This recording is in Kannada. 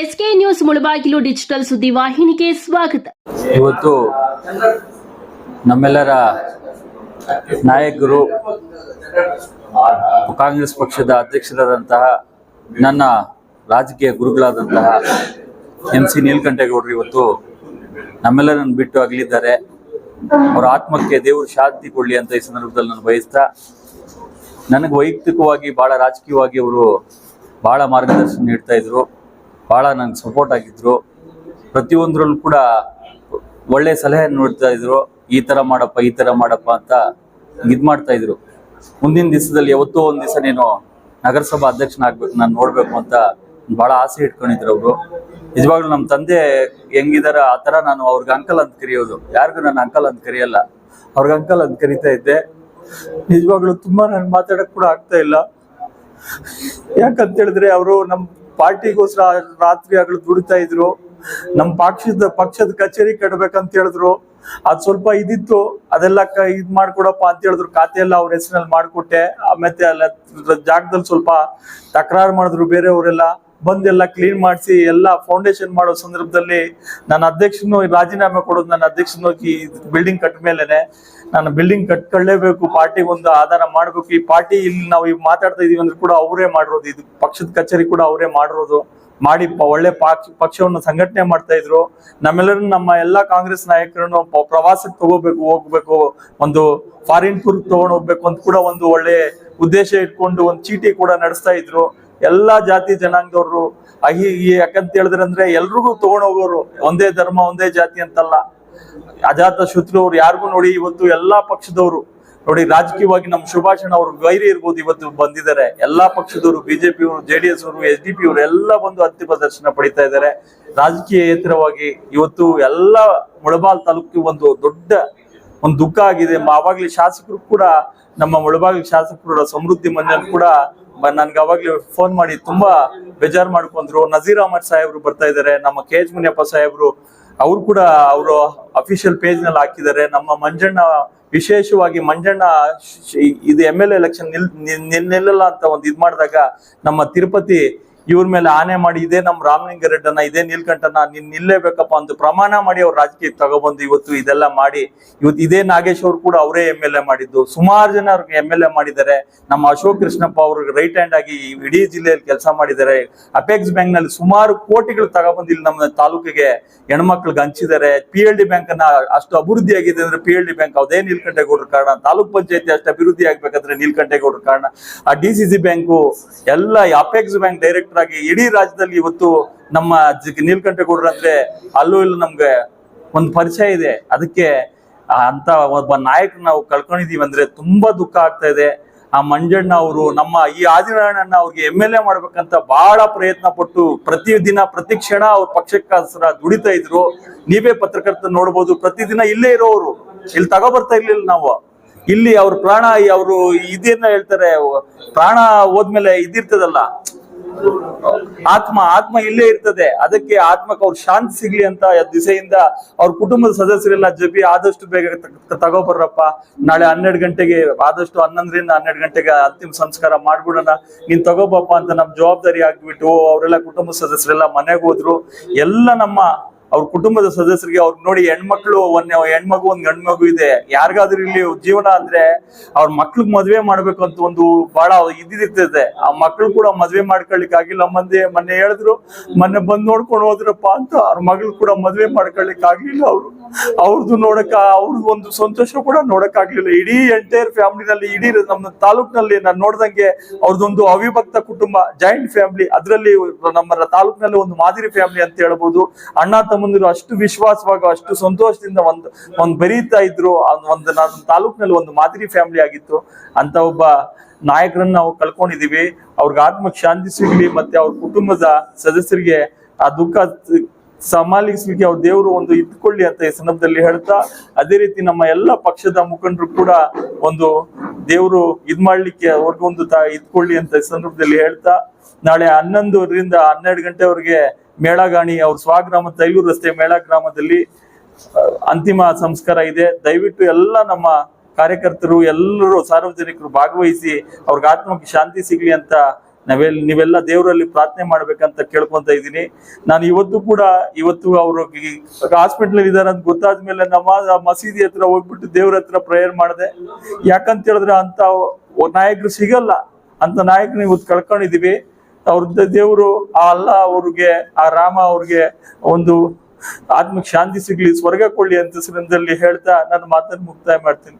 ಎಸ್ಕೆ ನ್ಯೂಸ್ ಮುಳಬಾಗಿಲು ಡಿಜಿಟಲ್ ಸುದ್ದಿ ವಾಹಿನಿಗೆ ಸ್ವಾಗತ. ಇವತ್ತು ನಮ್ಮೆಲ್ಲರ ನಾಯಕರು ಕಾಂಗ್ರೆಸ್ ಪಕ್ಷದ ಅಧ್ಯಕ್ಷರಾದಂತಹ ನನ್ನ ರಾಜಕೀಯ ಗುರುಗಳಾದಂತಹ ಎಂ ಸಿ ನೀಲಕಂಠೇಗೌಡರು ಇವತ್ತು ನಮ್ಮೆಲ್ಲರನ್ನು ಬಿಟ್ಟು ಅಗಲಿದ್ದಾರೆ. ಅವರ ಆತ್ಮಕ್ಕೆ ದೇವರು ಶಾಂತಿ ಕೊಡಲಿ ಅಂತ ಈ ಸಂದರ್ಭದಲ್ಲಿ ನಾನು ಬಯಸ್ತಾ, ನನಗೆ ವೈಯಕ್ತಿಕವಾಗಿ ಭಾಳ ರಾಜಕೀಯವಾಗಿ ಅವರು ಭಾಳ ಮಾರ್ಗದರ್ಶನ ನೀಡ್ತಾ ಇದ್ರು. ಭಾಳ ನನಗೆ ಸಪೋರ್ಟ್ ಆಗಿದ್ರು. ಪ್ರತಿಯೊಂದರಲ್ಲೂ ಕೂಡ ಒಳ್ಳೆ ಸಲಹೆ ನೋಡ್ತಾ ಇದ್ರು. ಈ ಥರ ಮಾಡಪ್ಪ, ಈ ಥರ ಮಾಡಪ್ಪ ಅಂತ ಇದು ಮಾಡ್ತಾ ಇದ್ರು. ಮುಂದಿನ ದಿವಸದಲ್ಲಿ ಯಾವತ್ತೋ ಒಂದು ದಿವಸ ನೀನು ನಗರಸಭಾ ಅಧ್ಯಕ್ಷನ ಆಗ್ಬೇಕು ನಾನು ನೋಡಬೇಕು ಅಂತ ಭಾಳ ಆಸೆ ಇಟ್ಕೊಂಡಿದ್ರು ಅವರು. ನಿಜವಾಗ್ಲೂ ನಮ್ಮ ತಂದೆ ಹೆಂಗಿದಾರ, ಆ ಥರ ನಾನು ಅವ್ರಿಗೆ ಅಂಕಲ್ ಅಂತ ಕರೆಯೋದು. ಯಾರಿಗೂ ನಾನು ಅಂಕಲ್ ಅಂತ ಕರೆಯಲ್ಲ. ಅವ್ರಿಗೆ ಅಂಕಲ್ ಅಂತ ಕರಿತಾ ಇದ್ದೆ. ನಿಜವಾಗ್ಲೂ ತುಂಬ ನಾನು ಮಾತಾಡಕ್ ಕೂಡ ಆಗ್ತಾ ಇಲ್ಲ. ಯಾಕಂತ ಹೇಳಿದ್ರೆ ಅವರು ನಮ್ ಪಾರ್ಟಿಗೋಸ್ಕರ ರಾತ್ರಿ ಆಗಲು ದುಡಿತಾ ಇದ್ರು. ನಮ್ಮ ಪಕ್ಷದ ಪಕ್ಷದ ಕಚೇರಿ ಕಟ್ಬೇಕಂತ ಹೇಳಿದ್ರು. ಅದ್ ಸ್ವಲ್ಪ ಇದಿತ್ತು. ಅದೆಲ್ಲ ಇದ್ ಮಾಡ್ಕೊಡಪ್ಪ ಅಂತ ಹೇಳಿದ್ರು. ಖಾತೆ ಎಲ್ಲ ಅವ್ರ ಹೆಸರಲ್ಲಿ ಮಾಡ್ಕೊಟ್ಟೆ. ಆಮೇಲೆ ಅಲ್ಲ ಜಾಗದಲ್ಲಿ ಸ್ವಲ್ಪ ತಕರಾರು ಮಾಡಿದ್ರು ಬೇರೆಯವರೆಲ್ಲ. ಬಂದೆಲ್ಲ ಕ್ಲೀನ್ ಮಾಡಿಸಿ ಎಲ್ಲ ಫೌಂಡೇಶನ್ ಮಾಡೋ ಸಂದರ್ಭದಲ್ಲಿ ನನ್ನ ಅಧ್ಯಕ್ಷನು ರಾಜೀನಾಮೆ ಕೊಡೋದು ನನ್ನ ಅಧ್ಯಕ್ಷನು ಈ ಬಿಲ್ಡಿಂಗ್ ಕಟ್ಟ ಮೇಲೆನೆ. ನಾನು ಬಿಲ್ಡಿಂಗ್ ಕಟ್ಕೊಳ್ಳೇಬೇಕು, ಪಾರ್ಟಿಗೆ ಒಂದು ಆಧಾರ ಮಾಡ್ಬೇಕು. ಈ ಪಾರ್ಟಿ ಇಲ್ಲಿ ನಾವು ಈಗ ಮಾತಾಡ್ತಾ ಇದೀವಿ ಅಂದ್ರೆ ಕೂಡ ಅವರೇ ಮಾಡಿರೋದು. ಇದು ಪಕ್ಷದ ಕಚೇರಿ ಕೂಡ ಅವರೇ ಮಾಡಿರೋದು. ಮಾಡಿ ಒಳ್ಳೆ ಪಾಕ್ ಪಕ್ಷವನ್ನು ಸಂಘಟನೆ ಮಾಡ್ತಾ ಇದ್ರು. ನಮ್ಮೆಲ್ಲರೂ ನಮ್ಮ ಎಲ್ಲಾ ಕಾಂಗ್ರೆಸ್ ನಾಯಕರನ್ನು ಪ್ರವಾಸಕ್ಕೆ ತಗೋಬೇಕು, ಹೋಗ್ಬೇಕು, ಒಂದು ಫಾರಿನ್ ಟೂರ್ ತಗೊಂಡು ಹೋಗ್ಬೇಕು ಅಂತ ಕೂಡ ಒಂದು ಒಳ್ಳೆ ಉದ್ದೇಶ ಇಟ್ಕೊಂಡು ಒಂದು ಚೀಟಿ ಕೂಡ ನಡೆಸ್ತಾ ಇದ್ರು. ಎಲ್ಲಾ ಜಾತಿ ಜನಾಂಗದವರು, ಅಹಿ, ಈ- ಯಾಕಂತ ಹೇಳಿದ್ರೆ ಅಂದ್ರೆ ಎಲ್ರಿಗೂ ಹೋಗೋರು ಒಂದೇ ಧರ್ಮ, ಒಂದೇ ಜಾತಿ ಅಂತಲ್ಲ. ಅಜಾತ ಶತ್ರು ಅವ್ರು ಯಾರಿಗೂ ನೋಡಿ ಇವತ್ತು ಎಲ್ಲಾ ಪಕ್ಷದವರು, ನೋಡಿ ರಾಜಕೀಯವಾಗಿ ನಮ್ಮ ಸುಭಾಷಣ ಅವ್ರು ಗೈರಿ ಇರ್ಬೋದು ಇವತ್ತು ಬಂದಿದ್ದಾರೆ. ಎಲ್ಲಾ ಪಕ್ಷದವರು ಬಿಜೆಪಿ ಅವರು ಜೆ ಡಿ ಎಸ್ ಅವರು ಎಸ್ ಡಿ ಪಿ ಅವರು ಎಲ್ಲ ಬಂದು ಅಂತಿಮ ದರ್ಶನ ಪಡಿತಾ ಇದ್ದಾರೆ. ರಾಜಕೀಯೇತರವಾಗಿ ಇವತ್ತು ಎಲ್ಲ ಮುಳಬಾಲ್ ತಾಲೂಕಿಗೆ ಒಂದು ದೊಡ್ಡ ಒಂದು ದುಃಖ ಆಗಿದೆ. ಅವಾಗ್ಲೇ ಶಾಸಕರು ಕೂಡ, ನಮ್ಮ ಮುಳಬಾಗಿಲು ಶಾಸಕರು ಸಮೃದ್ಧಿ ಮಂಜನ್ ಕೂಡ ನನ್ಗೆ ಅವಾಗ್ಲೂ ಫೋನ್ ಮಾಡಿ ತುಂಬಾ ಬೇಜಾರ್ ಮಾಡ್ಕೊಂಡ್ರು. ನಜೀರ್ ಅಹಮದ್ ಸಾಹೇಬ್ರು ಬರ್ತಾ ಇದಾರೆ, ನಮ್ಮ ಕೆ ಎಚ್ ಮುನಿಯಪ್ಪ ಸಾಹೇಬ್ರು. ಅವ್ರು ಕೂಡ ಅವರು ಅಫಿಷಿಯಲ್ ಪೇಜ್ನಲ್ಲಿ ಹಾಕಿದ್ದಾರೆ. ನಮ್ಮ ಮಂಜಣ್ಣ, ವಿಶೇಷವಾಗಿ ಮಂಜಣ್ಣ ಇದು ಎಂ ಎಲ್ ಎಲೆಕ್ಷನ್ ನಿಲ್ ನಿಲ್- ನಿಲ್- ನಿಲ್ಲಲ್ಲ ಅಂತ ಒಂದು ಇದ್ ಮಾಡಿದಾಗ ನಮ್ಮ ತಿರುಪತಿ ಇವ್ರ ಮೇಲೆ ಆನೆ ಮಾಡಿ, ಇದೇ ನಮ್ ರಾಮಲಿಂಗ ರೆಡ್ಡನ್ನ ಇದೇ ನೀಲ್ಕಂಠನ, ನೀನ್ ನಿಲ್ಲೇಬೇಕಪ್ಪ ಅಂತ ಪ್ರಮಾಣ ಮಾಡಿ ಅವ್ರ ರಾಜಕೀಯ ತಗೊಬಂದು ಇವತ್ತು ಇದೆಲ್ಲ ಮಾಡಿ. ಇವತ್ತು ಇದೇ ನಾಗೇಶ್ ಅವ್ರು ಕೂಡ ಅವರೇ ಎಂ ಎಲ್ ಎ ಮಾಡಿದ್ದು. ಸುಮಾರು ಜನ ಅವ್ರಿಗೆ ಎಂ ಎಲ್ ಎ ಮಾಡಿದ್ದಾರೆ. ನಮ್ಮ ಅಶೋಕ್ ಕೃಷ್ಣಪ್ಪ ಅವ್ರಿಗೆ ರೈಟ್ ಹ್ಯಾಂಡ್ ಆಗಿ ಇಡೀ ಜಿಲ್ಲೆಯಲ್ಲಿ ಕೆಲಸ ಮಾಡಿದ್ದಾರೆ. ಅಪೆಕ್ಸ್ ಬ್ಯಾಂಕ್ನಲ್ಲಿ ಸುಮಾರು ಕೋಟಿಗಳು ತಗೊಬಂದು ಇಲ್ಲಿ ನಮ್ಮ ತಾಲೂಕಿಗೆ ಹೆಣ್ಮಕ್ಳಿಗೆ ಹಂಚಿದ್ದಾರೆ. ಪಿ ಎಲ್ ಡಿ ಬ್ಯಾಂಕ್ ಅನ್ನ ಅಷ್ಟು ಅಭಿವೃದ್ಧಿ ಆಗಿದೆ ಅಂದ್ರೆ ಪಿ ಎಲ್ ಡಿ ಬ್ಯಾಂಕ್ ಅದೇ ನೀಲ್ಕಂಠೇಗೌಡರ ಕಾರಣ. ತಾಲೂಕ್ ಪಂಚಾಯತಿ ಅಷ್ಟು ಅಭಿವೃದ್ಧಿ ಆಗ್ಬೇಕಂದ್ರೆ ನೀಲ್ಕಂಠೇಗೌಡರ ಕಾರಣ. ಆ ಡಿ ಸಿ ಸಿ ಬ್ಯಾಂಕು ಎಲ್ಲ ಅಪೆಕ್ಸ್ ಬ್ಯಾಂಕ್ ಡೈರೆಕ್ಟರ್ ಆಗಿ ಇಡೀ ರಾಜ್ಯದಲ್ಲಿ ಇವತ್ತು ನಮ್ಮ ನೀಲ್ಕಂಠೇಗೌಡರು ಅಂದ್ರೆ ಅಲ್ಲೂ ಇಲ್ಲೂ ನಮ್ಗೆ ಒಂದು ಪರಿಚಯ ಇದೆ. ಅದಕ್ಕೆ ಅಂತ ಒಬ್ಬ ನಾಯಕ ನಾವು ಕಳ್ಕೊಂಡಿದೀವಿ ಅಂದ್ರೆ ತುಂಬಾ ದುಃಖ ಆಗ್ತಾ ಇದೆ. ಆ ಮಂಜಣ್ಣ ಅವರು ನಮ್ಮ ಈ ಆದಿನಾರಾಯಣಣ್ಣ ಅವ್ರಿಗೆ ಎಂ ಎಲ್ ಎ ಮಾಡ್ಬೇಕಂತ ಬಹಳ ಪ್ರಯತ್ನ ಪಟ್ಟು ಪ್ರತಿ ದಿನ ಪ್ರತಿ ಕ್ಷಣ ಅವ್ರ ಪಕ್ಷಕ್ಕೋಸ್ಕರ ದುಡಿತಾ ಇದ್ರು. ನೀವೇ ಪತ್ರಕರ್ತ ನೋಡ್ಬೋದು. ಪ್ರತಿದಿನ ಇಲ್ಲೇ ಇರೋರು ಇಲ್ಲಿ ತಗೋ ಬರ್ತಾ ಇರ್ಲಿಲ್ಲ ನಾವು. ಇಲ್ಲಿ ಅವ್ರ ಪ್ರಾಣ ಅವರು ಇದೇನ ಹೇಳ್ತಾರೆ, ಪ್ರಾಣ ಹೋದ್ಮೇಲೆ ಇದಿರ್ತದಲ್ಲ. ಆತ್ಮ ಆತ್ಮ ಇಲ್ಲೇ ಇರ್ತದೆ. ಅದಕ್ಕೆ ಆತ್ಮಕ್ಕೆ ಅವ್ರು ಶಾಂತಿ ಸಿಗ್ಲಿ ಅಂತ ದಿಸೆಯಿಂದ ಅವ್ರ ಕುಟುಂಬದ ಸದಸ್ಯರೆಲ್ಲ ಜಬಿ ಆದಷ್ಟು ಬೇಗ ತಗೋಬರ್ರಪ್ಪ. ನಾಳೆ ಹನ್ನೆರಡು ಗಂಟೆಗೆ, ಆದಷ್ಟು ಹನ್ನೊಂದರಿಂದ ಹನ್ನೆರಡು ಗಂಟೆಗೆ ಅಂತಿಮ ಸಂಸ್ಕಾರ ಮಾಡ್ಬಿಡೋಣ. ನೀನ್ ತಗೋಬಪ್ಪ ಅಂತ ನಮ್ ಜವಾಬ್ದಾರಿ ಆಗ್ಬಿಟ್ಟು ಅವರೆಲ್ಲ ಕುಟುಂಬ ಸದಸ್ಯರೆಲ್ಲ ಮನೆಗೆ ಹೋದ್ರು. ಎಲ್ಲ ನಮ್ಮ ಅವ್ರ ಕುಟುಂಬದ ಸದಸ್ಯರಿಗೆ ಅವ್ರು ನೋಡಿ ಹೆಣ್ಮಕ್ಳು ಒಂದ್ ಹೆಣ್ಮಗು ಒಂದ್ ಗಂಡ್ ಮಗು ಇದೆ. ಯಾರಿಗಾದ್ರೂ ಇಲ್ಲಿ ಜೀವನ ಅಂದ್ರೆ ಅವ್ರ ಮಕ್ಳಿಗೆ ಮದ್ವೆ ಮಾಡ್ಬೇಕು ಅಂತ ಒಂದು ಬಹಳ ಇದಿರ್ತದೆ ಆ ಮಕ್ಳು ಕೂಡ ಮದ್ವೆ ಮಾಡ್ಕೊಳ್ಲಿಕ್ಕೆ ಆಗಿಲ್ಲ. ಮಂದಿ ಮೊನ್ನೆ ಹೇಳಿದ್ರು, ಮೊನ್ನೆ ಬಂದ್ ನೋಡ್ಕೊಂಡು ಹೋದ್ರಪ್ಪ ಅಂತ. ಅವ್ರ ಮಗಳು ಕೂಡ ಮದ್ವೆ ಮಾಡ್ಕೊಳ್ಲಿಕ್ಕೆ ಆಗ್ಲಿಲ್ಲ ಅವ್ರು. ಅವ್ರದ್ದು ನೋಡಕ್ಕ ಅವ್ರದ್ದು ಒಂದು ಸಂತೋಷ ಕೂಡ ನೋಡಕ್ ಆಗ್ಲಿಲ್ಲ ಇಡೀ ಎಂಟೈರ್ ಫ್ಯಾಮಿಲಿನಲ್ಲಿ ಇಡೀ ನಮ್ಮ ತಾಲೂಕ್ನಲ್ಲಿ ನಾನು ನೋಡ್ದಂಗೆ ಅವ್ರದ್ದೊಂದು ಅವಿಭಕ್ತ ಕುಟುಂಬ ಜಾಯಿಂಟ್ ಫ್ಯಾಮಿಲಿ ಅದರಲ್ಲಿ ನಮ್ಮ ತಾಲೂಕಿನಲ್ಲಿ ಒಂದು ಮಾದರಿ ಫ್ಯಾಮಿಲಿ ಅಂತ ಹೇಳ್ಬೋದು. ಅಣ್ಣ ತಮ್ಮಂದಿರು ಅಷ್ಟು ವಿಶ್ವಾಸವಾಗಿ, ಅಷ್ಟು ಸಂತೋಷದಿಂದ ಒಂದು ಒಂದು ಬೆರೀತಾ ಇದ್ರು. ಒಂದು ನನ್ನ ತಾಲೂಕಿನಲ್ಲಿ ಒಂದು ಮಾದರಿ ಫ್ಯಾಮಿಲಿ ಆಗಿತ್ತು. ಅಂತ ಒಬ್ಬ ನಾಯಕರನ್ನ ನಾವು ಕಳ್ಕೊಂಡಿದೀವಿ. ಅವ್ರಿಗೆ ಆತ್ಮಕ್ಕೆ ಶಾಂತಿ ಸಿಗ್ಲಿ, ಮತ್ತೆ ಅವ್ರ ಕುಟುಂಬದ ಸದಸ್ಯರಿಗೆ ಆ ದುಃಖ ಸಮಾಲಿಸ್ಲಿಕ್ಕೆ ಅವ್ರ ದೇವರು ಒಂದು ಇಟ್ಕೊಳ್ಳಿ ಅಂತ ಈ ಸಂದರ್ಭದಲ್ಲಿ ಹೇಳ್ತಾ, ಅದೇ ರೀತಿ ನಮ್ಮ ಎಲ್ಲ ಪಕ್ಷದ ಮುಖಂಡರು ಕೂಡ ಒಂದು ದೇವರು ಇದ್ ಮಾಡ್ಲಿಕ್ಕೆ ಅವ್ರಿಗೊಂದು ತಾ ಇದ್ಕೊಳ್ಳಿ ಅಂತ ಈ ಸಂದರ್ಭದಲ್ಲಿ ಹೇಳ್ತಾ, ನಾಳೆ ಹನ್ನೊಂದರಿಂದ ಹನ್ನೆರಡು ಗಂಟೆವರೆಗೆ ಮೇಳಗಾಣಿ, ಅವ್ರ ಸ್ವಗ್ರಾಮ ತೈಲೂರು ರಸ್ತೆ ಮೇಳ ಗ್ರಾಮದಲ್ಲಿ ಅಂತಿಮ ಸಂಸ್ಕಾರ ಇದೆ. ದಯವಿಟ್ಟು ಎಲ್ಲ ನಮ್ಮ ಕಾರ್ಯಕರ್ತರು, ಎಲ್ಲರೂ ಸಾರ್ವಜನಿಕರು ಭಾಗವಹಿಸಿ ಅವ್ರಿಗೆ ಆತ್ಮಕ್ಕೆ ಶಾಂತಿ ಸಿಗ್ಲಿ ಅಂತ ನಾವೆಲ್ಲ ನೀವೆಲ್ಲ ದೇವರಲ್ಲಿ ಪ್ರಾರ್ಥನೆ ಮಾಡ್ಬೇಕಂತ ಕೇಳ್ಕೊಂತ ಇದ್ದೀನಿ. ನಾನು ಇವತ್ತು ಕೂಡ, ಇವತ್ತು ಅವರು ಹಾಸ್ಪಿಟಲ್ ಇದಾರೆ ಅಂತ ಗೊತ್ತಾದ ಮೇಲೆ ನಮ್ಮ ಮಸೀದಿ ಹತ್ರ ಹೋಗ್ಬಿಟ್ಟು ದೇವ್ರ ಹತ್ರ ಪ್ರೇಯರ್ ಮಾಡಿದೆ. ಯಾಕಂತ ಹೇಳಿದ್ರೆ ಅಂತ ನಾಯಕರು ಸಿಗಲ್ಲ. ಅಂತ ನಾಯಕನ ಇವತ್ತು ಕಳ್ಕೊಂಡಿದೀವಿ ಅವ್ರ ದೇವರು, ಆ ಅಲ್ಲ ಅವ್ರಿಗೆ, ಆ ರಾಮ ಅವ್ರಿಗೆ ಒಂದು ಆತ್ಮಕ್ಕೆ ಶಾಂತಿ ಸಿಗ್ಲಿ, ಸ್ವರ್ಗ ಕೊಳ್ಳಿ ಅಂತ ಹೆಸರಿನಲ್ಲಿ ಹೇಳ್ತಾ ನನ್ನ ಮಾತನ್ನು ಮುಕ್ತಾಯ ಮಾಡ್ತೀನಿ.